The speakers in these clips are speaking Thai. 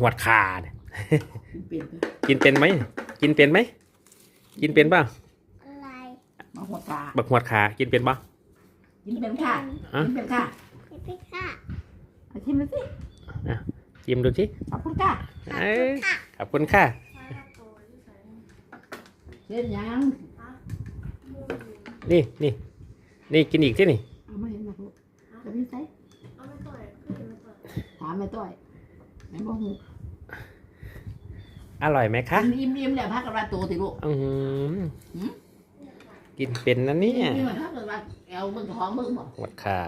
หวดคาเนี่ยเปลี่ยนไปกินเป็นไหม กินเป็นไหม กินเป็นป่ะอะไรมาหัวตาบักหวดขา กินเป็นป่ะกินเป็นค่ะฮะกินเป็นค่ะพี่พี่ค่ะเอาชิมดูสิชิมดูสิขอบคุณค่ะเอ้ยขอบคุณค่ะเช่นยังนี่นี่นี่กินอีกที่นี่เอามาเห็นนะลูกจะพี่ใส่เอาไปต่อยขึ้นมาต่อยถามแม่ต้อยแม่บอกหู อร่อยไหมคะ อิ่มอิ่มๆเนี่ยพักกับราตูสิลูก อืมหืม กินเป็นนะเนี่ยอิ่มๆพักกับราเอวมึงท้องมึงบอกหวดขา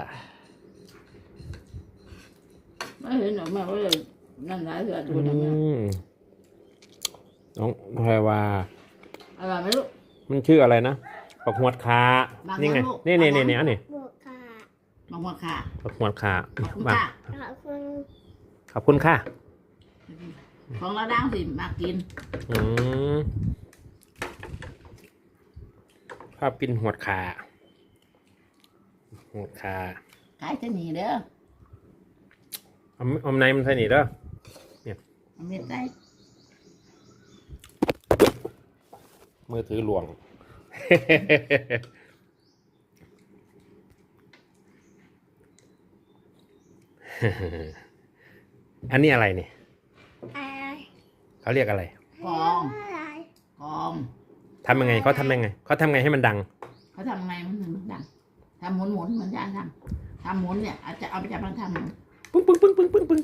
ไม่เห็นหรอกแม่ก็เลยนั่นหลายเสือดูอืนะแม่มน้องพลอยว่า อร่อยไหมลูก มันชื่ออะไรนะบักหวดขาบางนี่ไงนะลูกนี่นี่บางนี่นะ นี่อันนี้บวกค่ะมาหัวค่ะบักหวดขาขอบคุณมาค่ะขอบคุณ ขอบคุณค่ะ ขอ งเราดังสิมากินอืมชอบกินหวดขาหวดขาขายจะหนีเด้อเอาเอาในมันใส่นี่เด้อเอาเม็ดใส่มือถือหลวง อันนี้อะไรเนี่ยอะไร เขาเรียกอะไรกองอะไรกองทำยังไงเขาทำยังไงเขาทำไงให้มันดังเขาทำไงมันถึงดังทำหมุนหมุนๆเหมือนยานทำทำหมุนเนี่ยอาจจะเอาไปจับมันทำหมุนปึ้งปึ้งปึ้งปึ้งปึ้งปึ้ง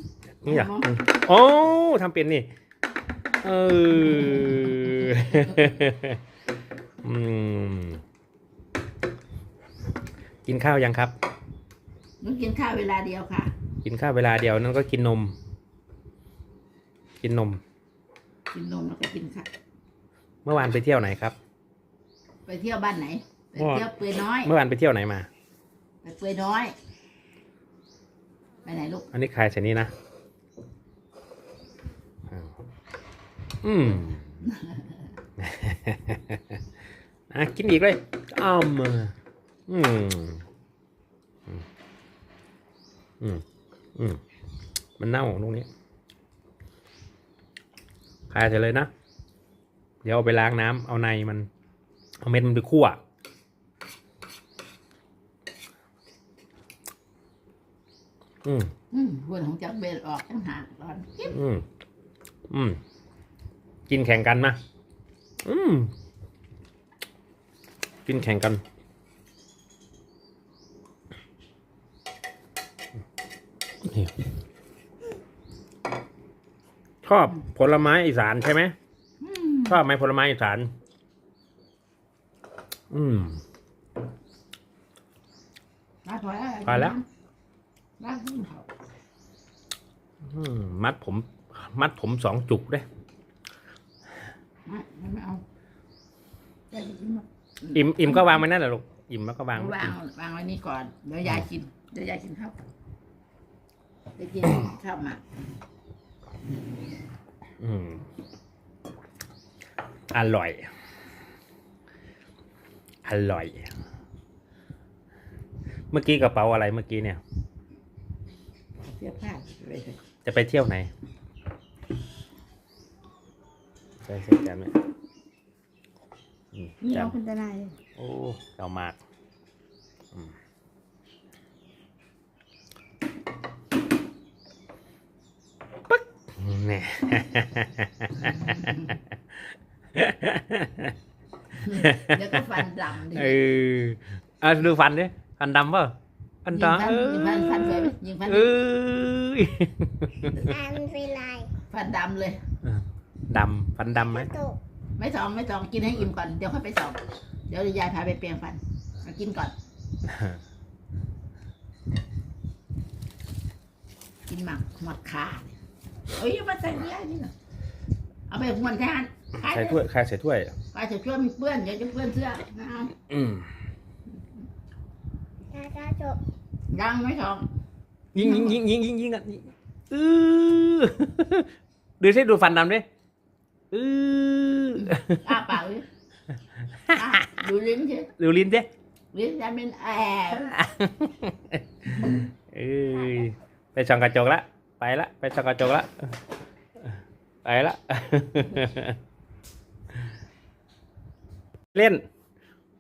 นี่เหรออ๋ออืมโอ้ทำเป็นนี่เอออืมกินข้าวยังครับมันกินข้าวเวลาเดียวค่ะ กินข้าวเวลาเดียวนั่นก็กินนม กินนม กินนมแล้วก็กินข้าวเมื่อวานไปเที่ยวไหนครับ ไปเที่ยวบ้านไหน ไปเที่ยวเปื่อยน้อย เมื่อวานไปเที่ยวไหนมา ไปเปื่อยน้อย ไปไหนลูก อันนี้ใครใส่นี้นะอ้าวอืมอะกินอีกเลยอ้ามอืม อืม อืมอืมมันเน่าตรงนี้ คายเสร็จเลยนะ เดี๋ยวเอาไปล้างน้ำเอาในมัน เอาเม็ดมันไปคั่ว อืมอืมหัวของจักเบลออกตั้งหากตอนกินอืมอืมกินแข่งกันมาอืมกินแข่งกันนี่ ชอบผลไม้อีสานใช่ไหมอืมชอบไหมผลไม้อีสาน อืมมาพอแล้วพอแล้วล้างขึ้นเขาอืมมัดผม มัดผมสองจุกเด้ไม่ไม่เอาจะกินหมดอิ่มอิ่มก็วางไว้นั่นแหละลูกอิ่มแล้วก็วางวางวางไว้นี่ก่อนเดี๋ยวยายกินเดี๋ยวยายกินข้าวจะกินข้าวหมาก อืม อร่อย อร่อย เมื่อกี้กระเป๋าอะไรเมื่อกี้เนี่ย เสื้อผ้าไปเลยจะไปเที่ยวไหนใช่ใช่จำเนี่ยอืมนี่จเราเป็นทนายำโอ้เรามาก อืมปึ๊ก เนี่ยเดี๋ยวก็ฟันดำดิเออเอาดูฟันดิฟันดำเปล่าฟันยิงดำฟันเออยิงฟันฟันสวยไหมยิงฟันเอออันเป็นไรฟันดำเลยดำฟันดำไหมตกไม่ต้องไม่ต้องกินให้อิ่มก่อนเดี๋ยวค่อยไปสอบเดี๋ยวยายพาไปเปลี่ยนฟันมากินก่อน กินหมักหมักขา เอ้ยมาใส่เนี่ยนี่นะเอาไปหวนแทนใครใส่ถ้วยใครใส่ถ้วยใครจะเพื่อนมีเปื้อนเดี๋ยวจะเปื้อนเสื้อไม่เอาอืมตาตาจบยังไม่ทองยิงยิงยิงยิงยิงยิงอะยิงอือดูสิดูฟันดำดิอืออ้าปากเลยอะดูลิ้นสิดูลิ้นดิลิ้นจะเป็นแอบ เอ้ยไปส่องกระจกละ ไปละ ไปส่องกระจกละ ไปละ เล่น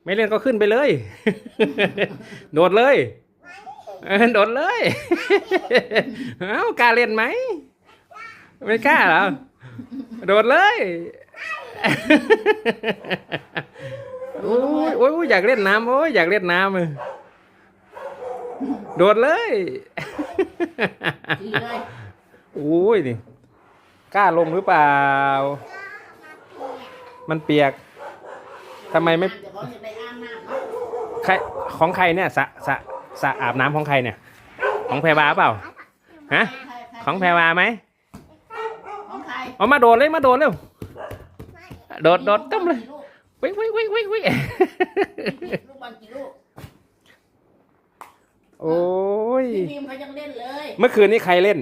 ไม่เล่นก็ขึ้นไปเลย โดดเลย โดดเลย เอ้ากล้าเล่นไหม ไม่กล้าเหรอ โดดเลยโอ้ยโอ้ยโอ้ยอยากเล่นน้ำโอ้ยอยากเล่นน้ำเลยโดดเลย ดีเลยโอ้ยนี่กล้าลงหรือเปล่า มันเปียกทำไมไม่เดี๋ยวเขาจะได้อ้างน้ำเนาะใครของใครเนี่ยสระสระสระอาบน้ำของใครเนี่ย ของแพรวาเปล่าฮะ ใครใครของแพรวาไหมของใครเอามาโดดเลยมาโดดเร็วโดดโดดต้มเลยวิ่งวิ่งวิ่งวิ่งวิ่ง ลูกบอลกี่ลูก โอ้ยพี่บีมเขายังเล่นเลยเมื่อคืนนี้ใครเล่น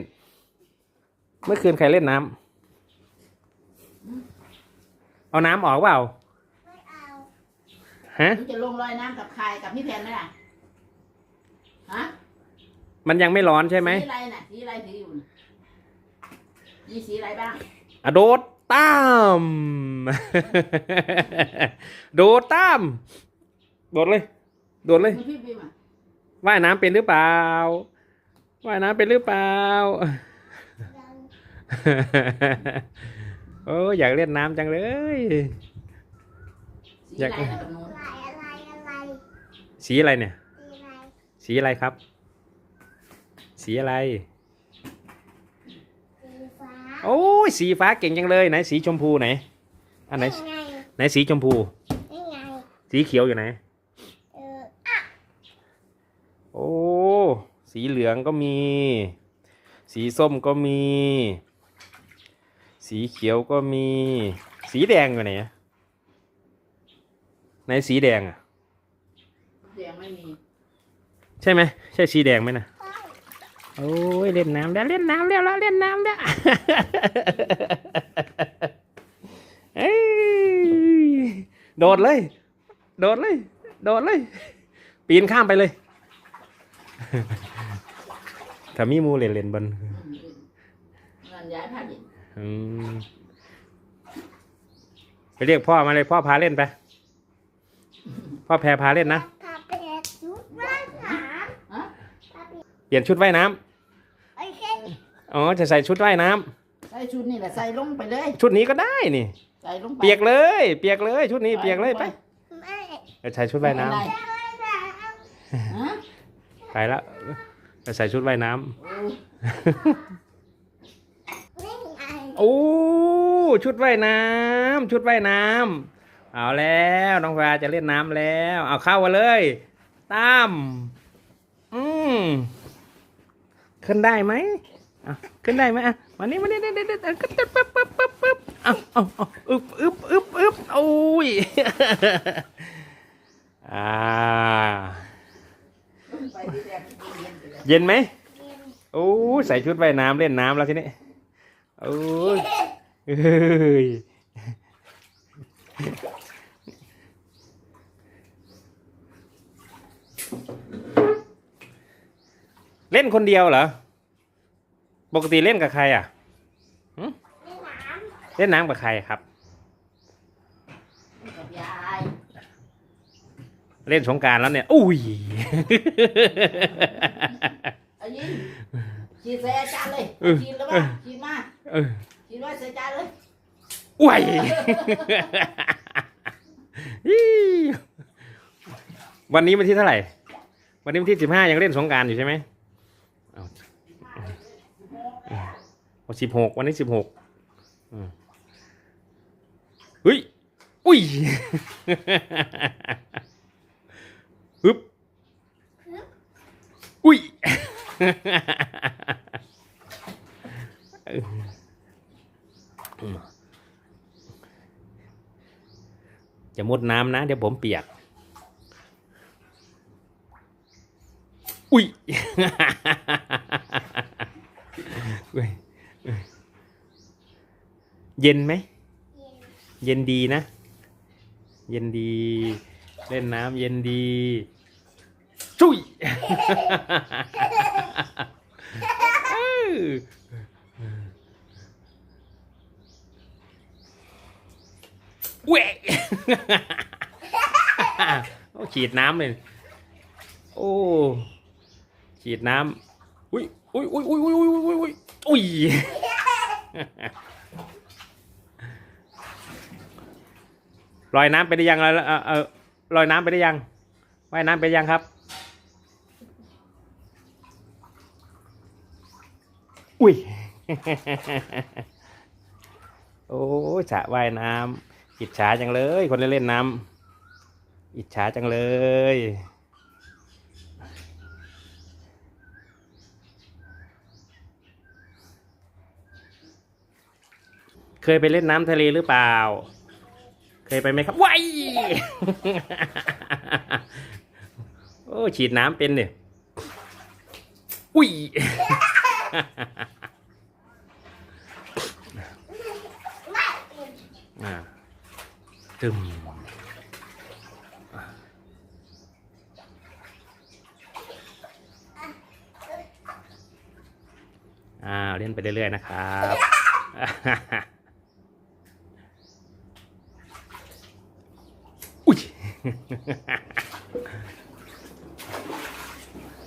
เมื่อคืนใครเล่นน้ำเอาน้ำออกเปล่าไม่เอา ฮะ หนูจะลงรอยน้ำกับใครกับพี่แพนไหมล่ะฮะมันยังไม่ร้อนใช่ไหมสีอะไรน่ะสีอะไรถืออยู่น่ะมีสีอะไรบ้างอะโดดตาม โดดตาม โดดเลย โดดเลย มีพี่บีมอะ ว่ายน้ำเป็นหรือเปล่า ว่ายน้ำเป็นหรือเปล่ายังโอ้ยอยากเล่นน้ำจังเลยสีอะไรนะกับหนูอะไรอะไรอะไรสีอะไรเนี่ย สีอะไรสีอะไรครับ สีอะไรสีฟ้าโอ้ยสีฟ้าเก่งจังเลยไหนสีชมพูไหน อันไหนไงไหนสีชมพูนี่ไงสีเขียวอยู่ไหนเออ โอ้ สีเหลืองก็มี สีส้มก็มี สีเขียวก็มี สีแดงอยู่ไหนอะไหนสีแดงอะ แดงไม่มี ใช่ไหม ใช่สีแดงไหมนะโอ้ยเล่นน้ำแล้วเล่นน้ำแล้วแล้วเล่นน้ำแล้วเอ้ยโดดเลย โดดเลย โดดเลย ปีนข้ามไปเลย ถ้ามีหมูเล่นเล่นบนอืมเงินย้ายผ้าดินอืมไปเรียกพ่อมาเลยพ่อพาเล่นไป พ่อแพรพาเล่นนะ พาไปเด็กชุดว่ายน้ฮะำพาไปเปลี่ยนชุดว่ายน้ำโอเคอ๋อ จะใส่ชุดว่ายน้ำใส่ชุดนี่แหละใส่ลงไปเลย ชุดนี้ก็ได้นี่ ใส่ลงไปเปียกเลย เปียกเลย ชุดนี้เปียกเลยไปไม่จะใส่ชุดว่ายน้ำอะไรไม่ได้ฮะ ไปแล้วจะใส่ชุดว่ายน้ำโอ้ไม่ไงโอ้ชุดว่ายน้ำชุดว่ายน้ำเอาแล้วน้องแพรจะเล่นน้ำแล้ว เอาเข้ามาเลยตามอืมขึ้นได้ไหมอะขึ้นได้ไหมอะมานี่มานี่เด็ดเด็ดเด็ดอะปึ๊บปึ๊บปึ๊บปึ๊บปึ๊บเอาเอาเอาอึบอึบอึบอึบโอ้ยอ่าลงไปที่แดง เย็นไหมโอ้ใส่ชุดว่ายน้ำเล่นน้ำแล้วทีนี้โอ้ยเอ้ยเล่นคนเดียวเหรอ ปกติเล่นกับใครอะไม่น้เล่นน้ำกับใครครับยาย เล่นสงกรารแล้วเนี่ย อุ้ยเอายิงฉีดใส่อาจารย์เลยเออฉีดแล้วว่าฉีดมาเออฉีดไว้ใส่อาจารย์เลยอุ้ยอี้วันนี้วันที่เท่าไหร่ วันนี้วันที่สิบห้ายังเล่นสงกรารอยู่ใช่ไหมเอาสิบหกวันนี้สิบหกเฮ้ย อุ้ย ฮึบ อุ้ยจะมุดน้ำนะ เดี๋ยวผมเปียก อุ้ยเว้ยเย็นไหมำเย็นเย็นดีนะ เย็นดี เล่นน้ำเย็นดี จุ้ยเออเว้ยโอ้ฉีดน้ำเลย โอ้ ฉีดน้ำอุ้ยอุ้ยอุ้ยอุ้ยอุ้ยอุ้ยอุ้ยอุ้ยอุ้ยลอยน้ำไปได้ยังเออเออเออลอยน้ำไปได้ยังว่ายน้ำไปยังครับ อุ้ย โอ้สระว่ายน้ำอิจฉาจังเลย คนเล่นน้ำอิจฉาจังเลย เคยไปเล่นน้ำทะเลหรือเปล่า เคยไปไหมครับว้ายโอ้ฉีดน้ำเป็นเนี่ยอุ้ย ตึมอ่าเล่นไปเรื่อย ๆ นะครับอุ้ย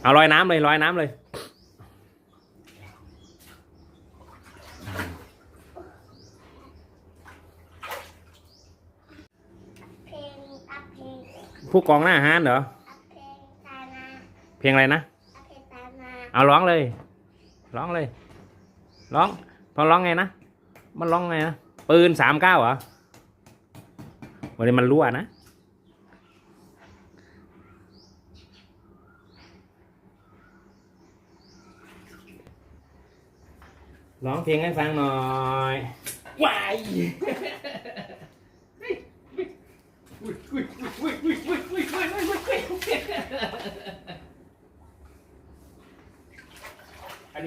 เอาลอยน้ำเลยลอยน้ำเลย เพลงอัพเพลง ผู้กองหน้าฮานเหรอ เพลงตานาเพลงอะไรนะ เพลงตานาเอาร้องเลย ร้องเลย ร้อง พอร้องไงนะ มันร้องไงนะ ปืนสามเก้าเหรอ วันนี้มันรั่วนะ ร้องเพลงให้ฟังหน่อยว้ายอัน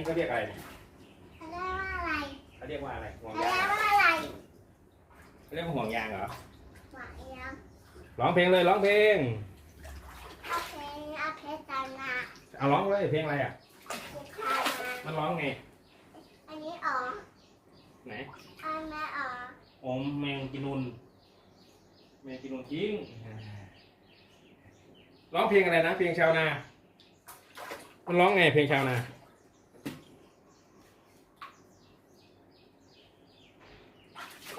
นี้เขาเรียกอะไรเนี่ยเขาเรียกว่าอะไรเขาเรียกว่าอะไรห่วงเขายาเรียงกว่าอะไรเขาเรียกว่าห่วงยางเหรอหมาเอี้ยมร้องเพลงเลยร้องเพลงอัพเพลงอัพเพลงตานาเอาร้องเลยเพลงอะไรอะ เพลงตานามันร้องไง อันนี้อ๋อไหน อันแม่อ๋ออมแมงกินุนแมงกินุนทิ้งร้องเพลงอะไรนะเพลงชาวนา มันร้องไงเพลงชาวนา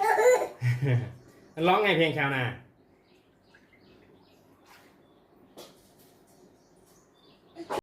มัน ร้องไงเพลงชาวนา